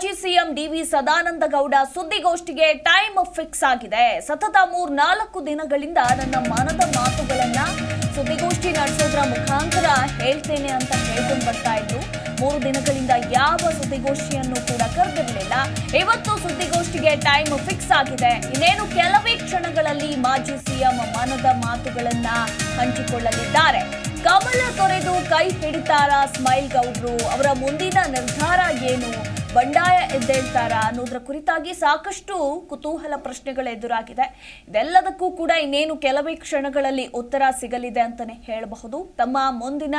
ಮಾಜಿ CM DV Sadananda Gowda ಸುದ್ದಿಗೋಷ್ಠಿಗೆ time fix ಆಗಿದೆ. ಸತತ ಮೂರ್ನಾಲ್ಕು ದಿನಗಳಿಂದ ನನ್ನ ಮನದ ಮಾತುಗಳನ್ನ ಸುದ್ದಿಗೋಷ್ಠಿ ನಡೆಸೋದ್ರ ಮುಖಾಂತರ ಹೇಳ್ತೇನೆ ಅಂತ ಹೇಳ್ಕೊಂಡು ಬರ್ತಾ ಇದ್ರು. ಮೂರು ದಿನಗಳಿಂದ ಯಾವ ಸುದ್ದಿಗೋಷ್ಠಿಯನ್ನು ಕೂಡ ಕರೆದಿರಲಿಲ್ಲ. ಇವತ್ತು ಸುದ್ದಿಗೋಷ್ಠಿಗೆ ಟೈಮ್ ಫಿಕ್ಸ್ ಆಗಿದೆ. ಇನ್ನೇನು ಕೆಲವೇ ಕ್ಷಣಗಳಲ್ಲಿ ಮಾಜಿ ಸಿಎಂ ಮನದ ಮಾತುಗಳನ್ನ ಹಂಚಿಕೊಳ್ಳಲಿದ್ದಾರೆ. ಕಮಲ ತೊರೆದು ಕೈ ಹಿಡಿತಾರ ಸ್ಮೈಲ್ ಗೌಡ್ರು? ಅವರ ಮುಂದಿನ ನಿರ್ಧಾರ ಏನು? ಬಂಡಾಯ ಎದ್ದೇಳ್ತಾರ ಅನ್ನೋದ್ರ ಕುರಿತಾಗಿ ಸಾಕಷ್ಟು ಕುತೂಹಲ ಪ್ರಶ್ನೆಗಳು ಎದುರಾಗಿದೆ. ಇದೆಲ್ಲದಕ್ಕೂ ಕೂಡ ಇನ್ನೇನು ಕೆಲವೇ ಕ್ಷಣಗಳಲ್ಲಿ ಉತ್ತರ ಸಿಗಲಿದೆ ಅಂತಾನೆ ಹೇಳಬಹುದು. ತಮ್ಮ ಮುಂದಿನ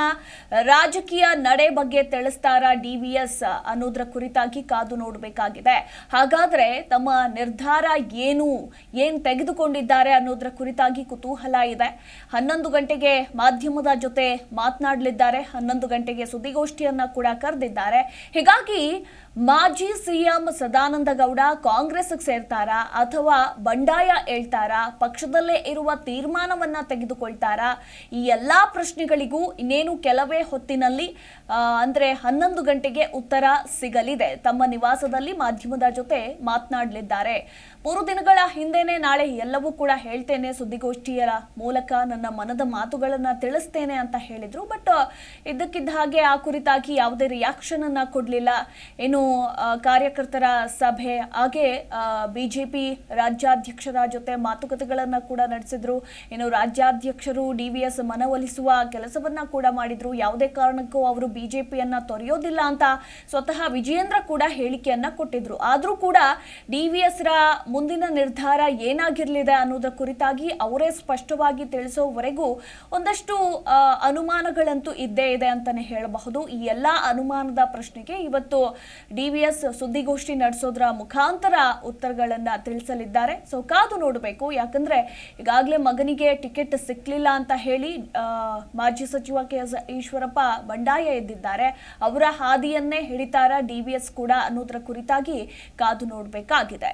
ರಾಜಕೀಯ ನಡೆ ಬಗ್ಗೆ ತಿಳಿಸ್ತಾರ ಡಿ ವಿ ಎಸ್ ಅನ್ನೋದ್ರ ಕುರಿತಾಗಿ ಕಾದು ನೋಡಬೇಕಾಗಿದೆ. ಹಾಗಾದ್ರೆ ತಮ್ಮ ನಿರ್ಧಾರ ಏನು, ಏನ್ ತೆಗೆದುಕೊಂಡಿದ್ದಾರೆ ಅನ್ನೋದ್ರ ಕುರಿತಾಗಿ ಕುತೂಹಲ ಇದೆ. ಹನ್ನೊಂದು ಗಂಟೆಗೆ ಮಾಧ್ಯಮದ ಜೊತೆ ಮಾತನಾಡಲಿದ್ದಾರೆ. ಹನ್ನೊಂದು ಗಂಟೆಗೆ ಸುದ್ದಿಗೋಷ್ಠಿಯನ್ನ ಕೂಡ ಕರೆದಿದ್ದಾರೆ. ಹೀಗಾಗಿ ಮಾಜಿ ಸಿಎಂ ಸದಾನಂದ ಗೌಡ ಕಾಂಗ್ರೆಸ್ ಸೇರ್ತಾರಾ ಅಥವಾ ಬಂಡಾಯ ಹೇಳ್ತಾರಾ, ಪಕ್ಷದಲ್ಲೇ ಇರುವ ತೀರ್ಮಾನವನ್ನ ತೆಗೆದುಕೊಳ್ತಾರಾ, ಈ ಎಲ್ಲಾ ಪ್ರಶ್ನೆಗಳಿಗೂ ಇನ್ನೇನು ಕೆಲವೇ ಹೊತ್ತಿನಲ್ಲಿ ಅಂದ್ರೆ ಹನ್ನೊಂದು ಗಂಟೆಗೆ ಉತ್ತರ ಸಿಗಲಿದೆ. ತಮ್ಮ ನಿವಾಸದಲ್ಲಿ ಮಾಧ್ಯಮದ ಜೊತೆ ಮಾತನಾಡಲಿದ್ದಾರೆ. ಮೂರು ದಿನಗಳ ಹಿಂದೆನೆ ನಾಳೆ ಎಲ್ಲವೂ ಕೂಡ ಹೇಳ್ತೇನೆ ಸುದ್ದಿಗೋಷ್ಠಿಯ ಮೂಲಕ. ನನ್ನ ಮನದ ಮಾತುಗಳನ್ನ ತಿಳಿಸ್ತೇನೆ ಅಂತ ಹೇಳಿದ್ರು. ಬಟ್ ಇದಕ್ಕಿದ್ದ ಹಾಗೆ ಆ ಕುರಿತಾಗಿ ಯಾವುದೇ ರಿಯಾಕ್ಷನ್ ಅನ್ನ ಕೊಡ್ಲಿಲ್ಲ. ಕಾರ್ಯಕರ್ತರ ಸಭೆ, ಹಾಗೆ ಬಿಜೆಪಿ ರಾಜ್ಯಾಧ್ಯಕ್ಷರ ಜೊತೆ ಮಾತುಕತೆಗಳನ್ನು ಕೂಡ ನಡೆಸಿದ್ರು. ಏನು ರಾಜ್ಯಾಧ್ಯಕ್ಷರು ಡಿ ವಿ ಎಸ್ ಮನವೊಲಿಸುವ ಕೆಲಸವನ್ನ ಕೂಡ ಮಾಡಿದ್ರು. ಯಾವುದೇ ಕಾರಣಕ್ಕೂ ಅವರು ಬಿಜೆಪಿಯನ್ನ ತೊರೆಯೋದಿಲ್ಲ ಅಂತ ಸ್ವತಃ ವಿಜಯೇಂದ್ರ ಕೂಡ ಹೇಳಿಕೆಯನ್ನ ಕೊಟ್ಟಿದ್ರು. ಆದರೂ ಕೂಡ ಡಿ ವಿ ಎಸ್ ರ ಮುಂದಿನ ನಿರ್ಧಾರ ಏನಾಗಿರಲಿದೆ ಅನ್ನೋದರ ಕುರಿತಾಗಿ ಅವರೇ ಸ್ಪಷ್ಟವಾಗಿ ತಿಳಿಸೋವರೆಗೂ ಒಂದಷ್ಟು ಅನುಮಾನಗಳಂತೂ ಇದ್ದೇ ಇದೆ ಅಂತಾನೆ ಹೇಳಬಹುದು. ಈ ಎಲ್ಲಾ ಅನುಮಾನದ ಪ್ರಶ್ನೆಗೆ ಇವತ್ತು ಡಿ ವಿ ಎಸ್ ಸುದ್ದಿಗೋಷ್ಠಿ ನಡೆಸೋದ್ರ ಮುಖಾಂತರ ಉತ್ತರಗಳನ್ನ ತಿಳಿಸಲಿದ್ದಾರೆ. ಸೊ ಕಾದು ನೋಡಬೇಕು. ಯಾಕಂದ್ರೆ ಈಗಾಗಲೇ ಮಗನಿಗೆ ಟಿಕೆಟ್ ಸಿಕ್ಲಿಲ್ಲ ಅಂತ ಹೇಳಿ ಮಾಜಿ ಸಚಿವ ಕೆ ಎಸ್ ಈಶ್ವರಪ್ಪ ಬಂಡಾಯ ಎದ್ದಿದ್ದಾರೆ. ಅವರ ಹಾದಿಯನ್ನೇ ಹಿಡಿತಾರ ಡಿ ವಿ ಎಸ್ ಕೂಡ ಅನ್ನೋದ್ರ ಕುರಿತಾಗಿ ಕಾದು ನೋಡಬೇಕಾಗಿದೆ.